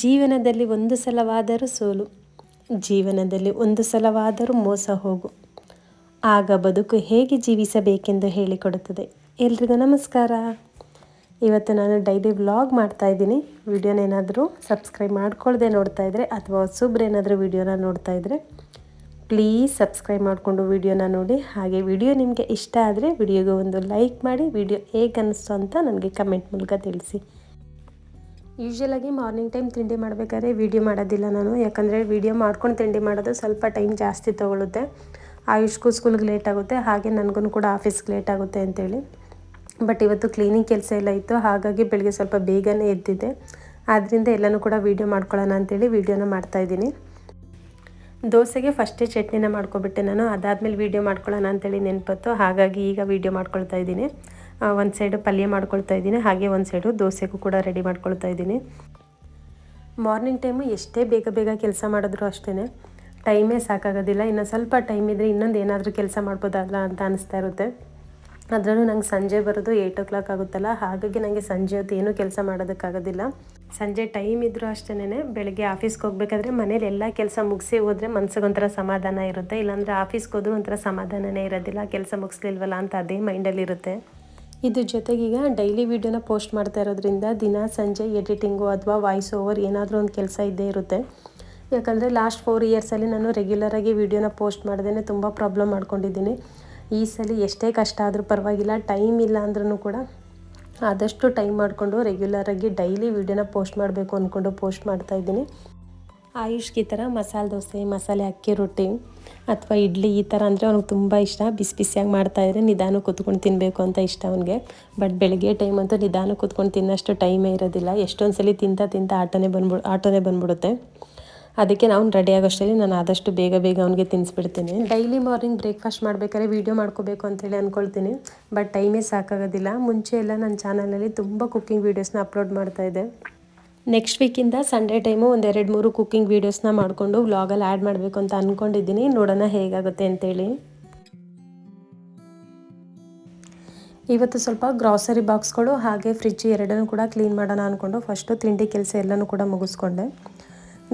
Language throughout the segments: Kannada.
ಜೀವನದಲ್ಲಿ ಒಂದು ಸಲವಾದರೂ ಸೋಲು, ಜೀವನದಲ್ಲಿ ಒಂದು ಸಲವಾದರೂ ಮೋಸ ಹೋಗು. ಆಗ ಬದುಕು ಹೇಗೆ ಜೀವಿಸಬೇಕೆಂದು ಹೇಳಿಕೊಡುತ್ತದೆ. ಎಲ್ರಿಗೂ ನಮಸ್ಕಾರ. ಇವತ್ತು ನಾನು ಡೈಲಿ ವ್ಲಾಗ್ ಮಾಡ್ತಾ ಇದ್ದೀನಿ. ವಿಡಿಯೋನ ಏನಾದರೂ ಸಬ್ಸ್ಕ್ರೈಬ್ ಮಾಡ್ಕೊಳ್ಳದೆ ನೋಡ್ತಾ ಇದ್ದರೆ ಅಥವಾ ಹೊಸಬ್ರು ಏನಾದರೂ ವಿಡಿಯೋನ ನೋಡ್ತಾ ಇದ್ದರೆ ಪ್ಲೀಸ್ ಸಬ್ಸ್ಕ್ರೈಬ್ ಮಾಡಿಕೊಂಡು ವೀಡಿಯೋನ ನೋಡಿ. ಹಾಗೆ ವಿಡಿಯೋ ನಿಮಗೆ ಇಷ್ಟ ಆದರೆ ವಿಡಿಯೋಗೆ ಒಂದು ಲೈಕ್ ಮಾಡಿ, ವಿಡಿಯೋ ಹೇಗೆ ಅನ್ನಿಸ್ತು ಅಂತ ನನಗೆ ಕಮೆಂಟ್ ಮೂಲಕ ತಿಳಿಸಿ. ಯೂಶ್ವಲಾಗಿ ಮಾರ್ನಿಂಗ್ ಟೈಮ್ ತಿಂಡಿ ಮಾಡಬೇಕಾದ್ರೆ ವೀಡಿಯೋ ಮಾಡೋದಿಲ್ಲ ನಾನು. ಯಾಕಂದರೆ ವೀಡಿಯೋ ಮಾಡ್ಕೊಂಡು ತಿಂಡಿ ಮಾಡೋದು ಸ್ವಲ್ಪ ಟೈಮ್ ಜಾಸ್ತಿ ತೊಗೊಳುತ್ತೆ. ಆಯುಷ್ಗೂ ಸ್ಕೂಲ್ಗೆ ಲೇಟ್ ಆಗುತ್ತೆ. ಹಾಗೆ ನನಗೂ ಕೂಡ ಆಫೀಸ್ಗೆ ಲೇಟ್ ಆಗುತ್ತೆ ಅಂತೇಳಿ. ಬಟ್ ಇವತ್ತು ಕ್ಲೀನಿಂಗ್ ಕೆಲಸ ಎಲ್ಲ ಇತ್ತು. ಹಾಗಾಗಿ ಬೆಳಗ್ಗೆ ಸ್ವಲ್ಪ ಬೇಗನೆ ಎದ್ದಿದ್ದೆ. ಆದ್ದರಿಂದ ಎಲ್ಲನೂ ಕೂಡ ವೀಡಿಯೋ ಮಾಡ್ಕೊಳ್ಳೋಣ ಅಂತೇಳಿ ವೀಡಿಯೋನ ಮಾಡ್ತಾಯಿದ್ದೀನಿ ದೋಸೆಗೆ ಫಸ್ಟೇ ಚಟ್ನಿನ ಮಾಡ್ಕೊಬಿಟ್ಟೆ ನಾನು. ಅದಾದಮೇಲೆ ವೀಡಿಯೋ ಮಾಡ್ಕೊಳ್ಳೋಣ ಅಂತೇಳಿ ನೆನಪತ್ತು. ಹಾಗಾಗಿ ಈಗ ವೀಡಿಯೋ ಮಾಡ್ಕೊಳ್ತಾ ಇದ್ದೀನಿ. ಒಂದು ಸೈಡು ಪಲ್ಯ ಮಾಡ್ಕೊಳ್ತಾ ಇದ್ದೀನಿ. ಹಾಗೆ ಒಂದು ಸೈಡು ದೋಸೆಗೂ ಕೂಡ ರೆಡಿ ಮಾಡ್ಕೊಳ್ತಾ ಇದ್ದೀನಿ. ಮಾರ್ನಿಂಗ್ ಟೈಮು ಎಷ್ಟೇ ಬೇಗ ಬೇಗ ಕೆಲಸ ಮಾಡಿದ್ರು ಅಷ್ಟೇ ಟೈಮೇ ಸಾಕಾಗೋದಿಲ್ಲ. ಇನ್ನು ಸ್ವಲ್ಪ ಟೈಮ್ ಇದ್ದರೆ ಇನ್ನೊಂದು ಏನಾದರೂ ಕೆಲಸ ಮಾಡ್ಬೋದಲ್ಲ ಅಂತ ಅನಿಸ್ತಾ ಇರುತ್ತೆ. ಅದರಲ್ಲೂ ನಂಗೆ ಸಂಜೆ ಬರೋದು ಏಯ್ಟ್ ಓ ಕ್ಲಾಕ್ ಆಗುತ್ತಲ್ಲ. ಹಾಗಾಗಿ ನನಗೆ ಸಂಜೆ ಹೊತ್ತು ಏನೂ ಕೆಲಸ ಮಾಡೋದಕ್ಕಾಗೋದಿಲ್ಲ. ಸಂಜೆ ಟೈಮ್ ಇದ್ದರೂ ಅಷ್ಟೇ ಬೆಳಗ್ಗೆ ಆಫೀಸ್ಗೆ ಹೋಗ್ಬೇಕಾದ್ರೆ ಮನೇಲಿ ಎಲ್ಲ ಕೆಲಸ ಮುಗಿಸಿ ಹೋದರೆ ಮನ್ಸಿಗೊಂಥರ ಸಮಾಧಾನ ಇರುತ್ತೆ. ಇಲ್ಲಾಂದರೆ ಆಫೀಸ್ಗೆ ಹೋದ್ರೂ ಒಂಥರ ಸಮಾಧಾನನೇ ಇರೋದಿಲ್ಲ. ಕೆಲಸ ಮುಗಿಸ್ಲಿಲ್ವಲ್ಲ ಅಂತ ಅದೇ ಮೈಂಡಲ್ಲಿರುತ್ತೆ ಇದ್ರ ಜೊತೆಗೀಗ ಡೈಲಿ ವೀಡಿಯೋನ ಪೋಸ್ಟ್ ಮಾಡ್ತಾ ಇರೋದ್ರಿಂದ ದಿನ, ಸಂಜೆ ಎಡಿಟಿಂಗು ಅಥವಾ ವಾಯ್ಸ್ ಓವರ್ ಏನಾದರೂ ಒಂದು ಕೆಲಸ ಇದ್ದೇ ಇರುತ್ತೆ. ಯಾಕಂದರೆ ಲಾಸ್ಟ್ ಫೋರ್ ಇಯರ್ಸಲ್ಲಿ ನಾನು ರೆಗ್ಯುಲರಾಗಿ ವೀಡಿಯೋನ ಪೋಸ್ಟ್ ಮಾಡ್ದೇ ತುಂಬ ಪ್ರಾಬ್ಲಮ್ ಮಾಡ್ಕೊಂಡಿದ್ದೀನಿ. ಈ ಸಲ ಎಷ್ಟೇ ಕಷ್ಟ ಆದರೂ ಪರವಾಗಿಲ್ಲ ಟೈಮ್ ಇಲ್ಲ ಅಂದ್ರೂ ಕೂಡ ಆದಷ್ಟು ಟೈಮ್ ಮಾಡಿಕೊಂಡು ರೆಗ್ಯುಲರಾಗಿ ಡೈಲಿ ವೀಡಿಯೋನ ಪೋಸ್ಟ್ ಮಾಡಬೇಕು ಅಂದ್ಕೊಂಡು ಪೋಸ್ಟ್ ಮಾಡ್ತಾಯಿದ್ದೀನಿ ಆಯುಷ್ಗೆ ಈ ಥರ ಮಸಾಲೆ ದೋಸೆ, ಮಸಾಲೆ ಅಕ್ಕಿ ರೊಟ್ಟಿ ಅಥವಾ ಇಡ್ಲಿ ಈ ಥರ ಅಂದರೆ ಅವ್ನಿಗೆ ತುಂಬ ಇಷ್ಟ. ಬಿಸಿ ಬಿಸಿಯಾಗಿ ಮಾಡ್ತಾಯಿದ್ರೆ ನಿಧಾನ ಕೂತ್ಕೊಂಡು ತಿನ್ನಬೇಕು ಅಂತ ಇಷ್ಟ ಅವನಿಗೆ. ಬಟ್ ಬೆಳಗ್ಗೆ ಟೈಮ್ ಅಂತೂ ನಿಧಾನ ಕೂತ್ಕೊಂಡು ತಿನ್ನೋಷ್ಟು ಟೈಮೇ ಇರೋದಿಲ್ಲ. ಎಷ್ಟೊಂದು ಸಲ ತಿಂತ ತಿಂತ ಆಟೋನೇ ಬಂದ್ಬಿಡು, ಆಟೋನೇ ಬಂದ್ಬಿಡುತ್ತೆ. ಅದಕ್ಕೆ ನಾವು ರೆಡಿ ಆಗೋಷ್ಟರಲ್ಲಿ ನಾನು ಆದಷ್ಟು ಬೇಗ ಬೇಗ ಅವನಿಗೆ ತಿನ್ನಿಸ್ಬಿಡ್ತೀನಿ ಡೈಲಿ ಮಾರ್ನಿಂಗ್ ಬ್ರೇಕ್ಫಾಸ್ಟ್ ಮಾಡಬೇಕಾದ್ರೆ ವೀಡಿಯೋ ಮಾಡ್ಕೋಬೇಕು ಅಂತೇಳಿ ಅಂದ್ಕೊಳ್ತೀನಿ ಬಟ್ ಟೈಮೇ ಸಾಕಾಗೋದಿಲ್ಲ. ಮುಂಚೆ ಎಲ್ಲ ನನ್ನ ಚಾನಲಲ್ಲಿ ತುಂಬ ಕುಕ್ಕಿಂಗ್ ವೀಡಿಯೋಸ್ನ ಅಪ್ಲೋಡ್ ಮಾಡ್ತಾಯಿದ್ದೆ ನೆಕ್ಸ್ಟ್ ವೀಕಿಂದ ಸಂಡೇ ಟೈಮು ಒಂದೆರಡು ಮೂರು ಕುಕ್ಕಿಂಗ್ ವೀಡಿಯೋಸ್ನ ಮಾಡಿಕೊಂಡು ವ್ಲಾಗಲ್ಲಿ ಆ್ಯಡ್ ಮಾಡಬೇಕು ಅಂತ ಅಂದ್ಕೊಂಡಿದ್ದೀನಿ ನೋಡೋಣ ಹೇಗಾಗುತ್ತೆ ಅಂತೇಳಿ. ಇವತ್ತು ಸ್ವಲ್ಪ ಗ್ರಾಸರಿ ಬಾಕ್ಸ್ಗಳು ಹಾಗೆ ಫ್ರಿಜ್ ಎರಡನ್ನೂ ಕೂಡ ಕ್ಲೀನ್ ಮಾಡೋಣ ಅಂದ್ಕೊಂಡು ಫಸ್ಟು ತಿಂಡಿ ಕೆಲಸ ಎಲ್ಲನೂ ಕೂಡ ಮುಗಿಸ್ಕೊಂಡೆ.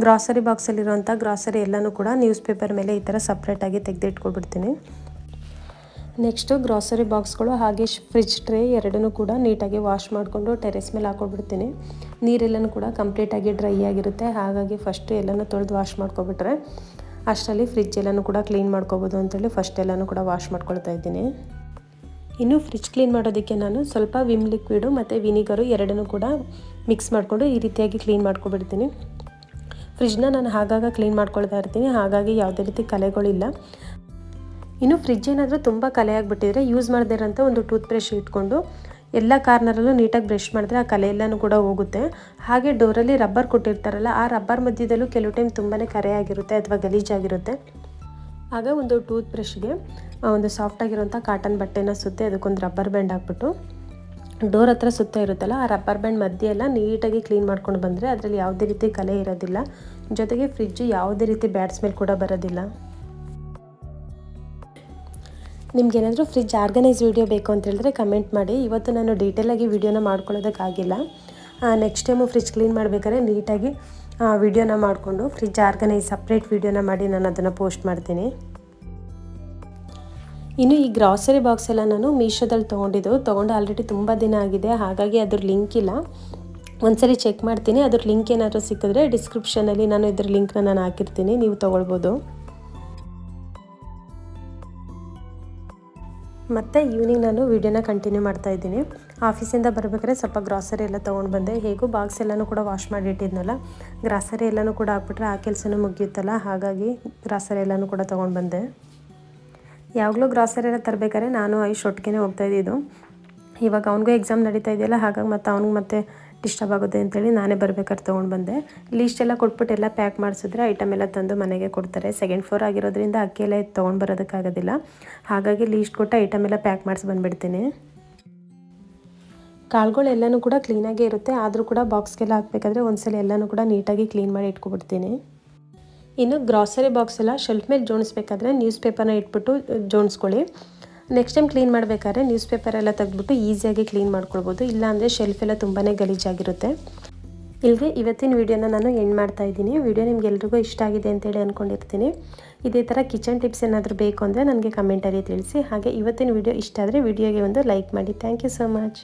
ಗ್ರಾಸರಿ ಬಾಕ್ಸಲ್ಲಿರುವಂಥ ಗ್ರಾಸರಿ ಎಲ್ಲನೂ ಕೂಡ ನ್ಯೂಸ್ ಪೇಪರ್ ಮೇಲೆ ಈ ಥರ ಸಪ್ರೇಟಾಗಿ ತೆಗೆದಿಟ್ಕೊಬಿಡ್ತೀನಿ. ನೆಕ್ಸ್ಟು ಗ್ರಾಸರಿ ಬಾಕ್ಸ್ಗಳು ಹಾಗೆ ಫ್ರಿಜ್ ಟ್ರೇ ಎರಡನ್ನೂ ಕೂಡ ನೀಟಾಗಿ ವಾಶ್ ಮಾಡಿಕೊಂಡು ಟೆರೆಸ್ ಮೇಲೆ ಹಾಕ್ಕೊಬಿಡ್ತೀನಿ. ನೀರೆಲ್ಲನೂ ಕೂಡ ಕಂಪ್ಲೀಟಾಗಿ ಡ್ರೈ ಆಗಿರುತ್ತೆ. ಹಾಗಾಗಿ ಫಸ್ಟು ಎಲ್ಲನೂ ತೊಳೆದು ವಾಶ್ ಮಾಡ್ಕೊಬಿಟ್ರೆ ಅಷ್ಟರಲ್ಲಿ ಫ್ರಿಜ್ ಎಲ್ಲನೂ ಕೂಡ ಕ್ಲೀನ್ ಮಾಡ್ಕೋಬೋದು ಅಂತೇಳಿ ಫಸ್ಟ್ ಎಲ್ಲನೂ ಕೂಡ ವಾಶ್ ಮಾಡ್ಕೊಳ್ತಾ ಇದ್ದೀನಿ. ಇನ್ನು ಫ್ರಿಜ್ ಕ್ಲೀನ್ ಮಾಡೋದಕ್ಕೆ ನಾನು ಸ್ವಲ್ಪ ವಿಮ್ ಲಿಕ್ವಿಡು ಮತ್ತು ವಿನಿಗರು ಎರಡನ್ನೂ ಕೂಡ ಮಿಕ್ಸ್ ಮಾಡಿಕೊಂಡು ಈ ರೀತಿಯಾಗಿ ಕ್ಲೀನ್ ಮಾಡ್ಕೊಬಿಡ್ತೀನಿ. ಫ್ರಿಜ್ನ ನಾನು ಆಗಾಗ ಕ್ಲೀನ್ ಮಾಡ್ಕೊಳ್ತಾ ಇರ್ತೀನಿ. ಹಾಗಾಗಿ ಯಾವುದೇ ರೀತಿ ಕಲೆಗಳಿಲ್ಲ. ಇನ್ನು ಫ್ರಿಜ್ ಏನಾದರೂ ತುಂಬ ಕಲೆ ಆಗಿಬಿಟ್ಟಿದ್ರೆ ಯೂಸ್ ಮಾಡದೇ ಇರೋಂಥ ಒಂದು ಟೂತ್ ಬ್ರಷ್ ಇಟ್ಕೊಂಡು ಎಲ್ಲ ಕಾರ್ನರಲ್ಲೂ ನೀಟಾಗಿ ಬ್ರಷ್ ಮಾಡಿದ್ರೆ ಆ ಕಲೆ ಎಲ್ಲನೂ ಕೂಡ ಹೋಗುತ್ತೆ. ಹಾಗೆ ಡೋರಲ್ಲಿ ರಬ್ಬರ್ ಕೊಟ್ಟಿರ್ತಾರಲ್ಲ, ಆ ರಬ್ಬರ್ ಮಧ್ಯದಲ್ಲೂ ಕೆಲವು ಟೈಮ್ ತುಂಬಾ ಕರೆ ಆಗಿರುತ್ತೆ, ಅಥವಾ ಗಲೀಜಾಗಿರುತ್ತೆ ಆಗ ಒಂದು ಟೂತ್ ಬ್ರಷ್ಗೆ ಒಂದು ಆಗಿರುವಂಥ ಕಾಟನ್ ಬಟ್ಟೆನ ಸುತ್ತೆ ಅದಕ್ಕೊಂದು ರಬ್ಬರ್ ಬ್ಯಾಂಡ್ ಹಾಕ್ಬಿಟ್ಟು ಡೋರ್ ಹತ್ರ ಸುತ್ತ ಇರುತ್ತಲ್ಲ, ಆ ರಬ್ಬರ್ ಬ್ಯಾಂಡ್ ಮಧ್ಯೆ ಎಲ್ಲ ನೀಟಾಗಿ ಕ್ಲೀನ್ ಮಾಡ್ಕೊಂಡು ಬಂದರೆ ಅದರಲ್ಲಿ ಯಾವುದೇ ರೀತಿ ಕಲೆ ಇರೋದಿಲ್ಲ. ಜೊತೆಗೆ ಫ್ರಿಜ್ಜು ಯಾವುದೇ ರೀತಿ ಬ್ಯಾಡ್ ಸ್ಮೆಲ್ ಕೂಡ ಬರೋದಿಲ್ಲ. ನಿಮ್ಗೇನಾದರೂ ಫ್ರಿಜ್ ಆರ್ಗನೈಸ್ ವೀಡಿಯೋ ಬೇಕು ಅಂತ ಹೇಳಿದ್ರೆ ಕಮೆಂಟ್ ಮಾಡಿ. ಇವತ್ತು ನಾನು ಡೀಟೇಲಾಗಿ ವೀಡಿಯೋನ ಮಾಡ್ಕೊಳ್ಳೋದಕ್ಕಾಗಿಲ್ಲ. ನೆಕ್ಸ್ಟ್ ಟೈಮು ಫ್ರಿಜ್ ಕ್ಲೀನ್ ಮಾಡಬೇಕಾದ್ರೆ ನೀಟಾಗಿ ವೀಡಿಯೋನ ಮಾಡಿಕೊಂಡು ಫ್ರಿಜ್ ಆರ್ಗನೈಸ್ ಸಪ್ರೇಟ್ ವೀಡಿಯೋನ ಮಾಡಿ ನಾನು ಅದನ್ನು ಪೋಸ್ಟ್ ಮಾಡ್ತೀನಿ. ಇನ್ನು ಈ ಗ್ರಾಸರಿ ಬಾಕ್ಸ್ ಎಲ್ಲ ನಾನು ಮೀಶೋದಲ್ಲಿ ತೊಗೊಂಡಿದ್ದು. ತೊಗೊಂಡು ಆಲ್ರೆಡಿ ತುಂಬ ದಿನ ಆಗಿದೆ. ಹಾಗಾಗಿ ಅದ್ರ ಲಿಂಕ್ ಇಲ್ಲ. ಒಂದ್ಸರಿ ಚೆಕ್ ಮಾಡ್ತೀನಿ. ಅದ್ರ ಲಿಂಕ್ ಏನಾದರೂ ಸಿಕ್ಕಿದ್ರೆ ಡಿಸ್ಕ್ರಿಪ್ಷನಲ್ಲಿ ನಾನು ಇದ್ರ ಲಿಂಕ್ನ ನಾನು ಹಾಕಿರ್ತೀನಿ. ನೀವು ತೊಗೊಳ್ಬೋದು. ಮತ್ತು ಈವ್ನಿಂಗ್ ನಾನು ವೀಡಿಯೋನ ಕಂಟಿನ್ಯೂ ಮಾಡ್ತಾ ಇದ್ದೀನಿ. ಆಫೀಸಿಂದ ಬರಬೇಕಾದ್ರೆ ಸ್ವಲ್ಪ ಗ್ರಾಸರಿ ಎಲ್ಲ ತೊಗೊಂಡು ಬಂದೆ. ಹೇಗೂ ಬಾಕ್ಸ್ ಎಲ್ಲನೂ ಕೂಡ ವಾಶ್ ಮಾಡಿ ಇಟ್ಟಿದ್ನಲ್ಲ ಗ್ರಾಸರಿ ಎಲ್ಲನೂ ಕೂಡ ಹಾಕ್ಬಿಟ್ರೆ ಆ ಕೆಲಸನೂ ಮುಗಿಯುತ್ತಲ್ಲ, ಹಾಗಾಗಿ ಗ್ರಾಸರಿ ಎಲ್ಲನೂ ಕೂಡ ತೊಗೊಂಡು ಬಂದೆ. ಯಾವಾಗಲೂ ಗ್ರಾಸರಿ ಎಲ್ಲ ತರಬೇಕಾದ್ರೆ ನಾನು ಐ ಒಟ್ಟಿಗೆ ಹೋಗ್ತಾ ಇದ್ದಿದ್ದು. ಇವಾಗ ಅವನಿಗೂ ಎಕ್ಸಾಮ್ ನಡೀತಾ ಇದೆಯಲ್ಲ, ಹಾಗಾಗಿ ಮತ್ತು ಅವ್ನಿಗೆ ಮತ್ತೆ ಆಗುತ್ತೆ ಅಂತೇಳಿ ನಾನೇ ಬರ್ಬೇಕಾದ್ರೆ ತೊಗೊಂಡು ಬಂದೆ. ಲೀಸ್ಟ್ ಎಲ್ಲ ಕೊಟ್ಬಿಟ್ಟು ಎಲ್ಲ ಪ್ಯಾಕ್ ಮಾಡಿಸಿದ್ರೆ ಐಟಮ್ ಎಲ್ಲ ತಂದು ಮನೆಗೆ ಕೊಡ್ತಾರೆ. ಸೆಕೆಂಡ್ ಫ್ಲೋರ್ ಆಗಿರೋದ್ರಿಂದ ಅಕ್ಕಿ ಎಲ್ಲ ತೊಗೊಂಡು ಬರೋದಕ್ಕಾಗೋದಿಲ್ಲ. ಹಾಗಾಗಿ ಲೀಸ್ಟ್ ಕೊಟ್ಟು ಐಟಮ್ ಎಲ್ಲ ಪ್ಯಾಕ್ ಮಾಡಿಸಿ ಬಂದುಬಿಡ್ತೀನಿ. ಕಾಳುಗಳೆಲ್ಲನೂ ಕೂಡ ಕ್ಲೀನಾಗೇ ಇರುತ್ತೆ. ಆದರೂ ಕೂಡ ಬಾಕ್ಸ್ಗೆಲ್ಲ ಹಾಕಬೇಕಾದ್ರೆ ಒಂದ್ಸಲ ಎಲ್ಲನೂ ಕೂಡ ನೀಟಾಗಿ ಕ್ಲೀನ್ ಮಾಡಿ ಇಟ್ಕೊಬಿಡ್ತೀನಿ. ಇನ್ನು ಗ್ರಾಸರಿ ಬಾಕ್ಸ್ ಎಲ್ಲ ಶೆಲ್ಫ್ ಮೇಲೆ ಜೋಡಿಸ್ಬೇಕಾದ್ರೆ ನ್ಯೂಸ್ ಪೇಪರ್ನ ಇಟ್ಬಿಟ್ಟು ಜೋಡಿಸ್ಕೊಳ್ಳಿ ನೆಕ್ಸ್ಟ್ ಟೈಮ್ ಕ್ಲೀನ್ ಮಾಡಬೇಕಾದ್ರೆ ನ್ಯೂಸ್ ಪೇಪರ್ ಎಲ್ಲ ತೆಗೆದ್ಬಿಟ್ಟು ಈಸಿಯಾಗಿ ಕ್ಲೀನ್ ಮಾಡ್ಕೊಳ್ಬೋದು. ಇಲ್ಲಾಂದರೆ ಶೆಲ್ಫ್ ಎಲ್ಲ ತುಂಬಾ ಗಲೀಜಾಗಿರುತ್ತೆ. ಇಲ್ಲಿಗೆ ಇವತ್ತಿನ ವೀಡಿಯೋನ ನಾನು ಎಂಡ್ ಮಾಡ್ತಾ ಇದ್ದೀನಿ. ವಿಡಿಯೋ ನಿಮ್ಗೆಲ್ರಿಗೂ ಇಷ್ಟ ಆಗಿದೆ ಅಂತೇಳಿ ಅಂದ್ಕೊಂಡಿರ್ತೀನಿ ಇದೇ ಥರ ಕಿಚನ್ ಟಿಪ್ಸ್ ಏನಾದರೂ ಬೇಕು ಅಂದರೆ ನನಗೆ ಕಮೆಂಟಲ್ಲಿ ತಿಳಿಸಿ. ಹಾಗೆ ಇವತ್ತಿನ ವಿಡಿಯೋ ಇಷ್ಟ ಆದರೆ ವಿಡಿಯೋಗೆ ಒಂದು ಲೈಕ್ ಮಾಡಿ. Thank you so much